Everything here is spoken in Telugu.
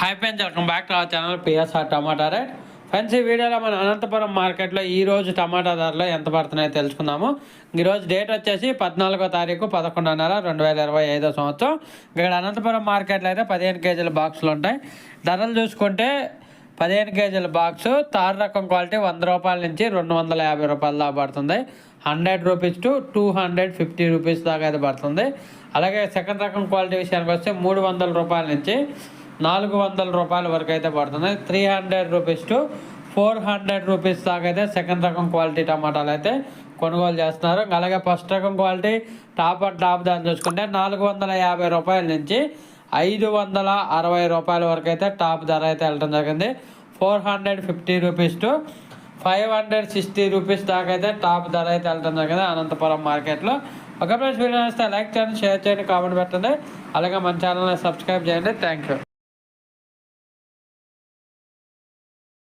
Hi friends welcome back to our channel PSR tomato rate friends ఈ వీడియోలో మన అనంతపురం మార్కెట్లో ఈ రోజు టమాటా ధరలు ఎంత పడుతున్నాయో తెలుసుకుందాము. ఈరోజు డేట్ వచ్చేసి పద్నాలుగో తారీఖు పదకొండున్నర రెండు వేల ఇరవై ఐదో సంవత్సరం. ఇక్కడ అనంతపురం మార్కెట్లో అయితే పదిహేను కేజీల బాక్సులు ఉంటాయి. ధరలు చూసుకుంటే పదిహేను కేజీల బాక్స్ తారు రకం క్వాలిటీ వంద రూపాయల నుంచి రెండు వందల యాభై రూపాయల దాకా పడుతుంది. Hundred rupees to two hundred fifty rupees దాకా అయితే పడుతుంది. అలాగే సెకండ్ రకం క్వాలిటీ విషయానికి వస్తే మూడు వందల రూపాయల నుంచి నాలుగు వందల రూపాయల వరకు అయితే పడుతుంది. Three hundred rupees to four hundred rupees దాకా అయితే సెకండ్ రకం క్వాలిటీ టమాటాలు అయితే కొనుగోలు చేస్తున్నారు. అలాగే ఫస్ట్ రకం క్వాలిటీ టాప్ అండ్ టాప్ దాన్ని చూసుకుంటే నాలుగు వందల యాభై రూపాయల నుంచి ఐదు వందల అరవై రూపాయల వరకు అయితే టాప్ ధర అయితే వెళ్ళడం జరిగింది. Four hundred fifty rupees to five hundred sixty rupees దాకా అయితే టాప్ ధర అయితే వెళ్ళడం జరిగింది అనంతపురం మార్కెట్లో ఒక ప్లేస్ వీడియో లైక్ చేయండి షేర్ చేయండి కామెంట్ పెట్టండి. అలాగే మన ఛానల్ని సబ్స్క్రైబ్ చేయండి. Thank you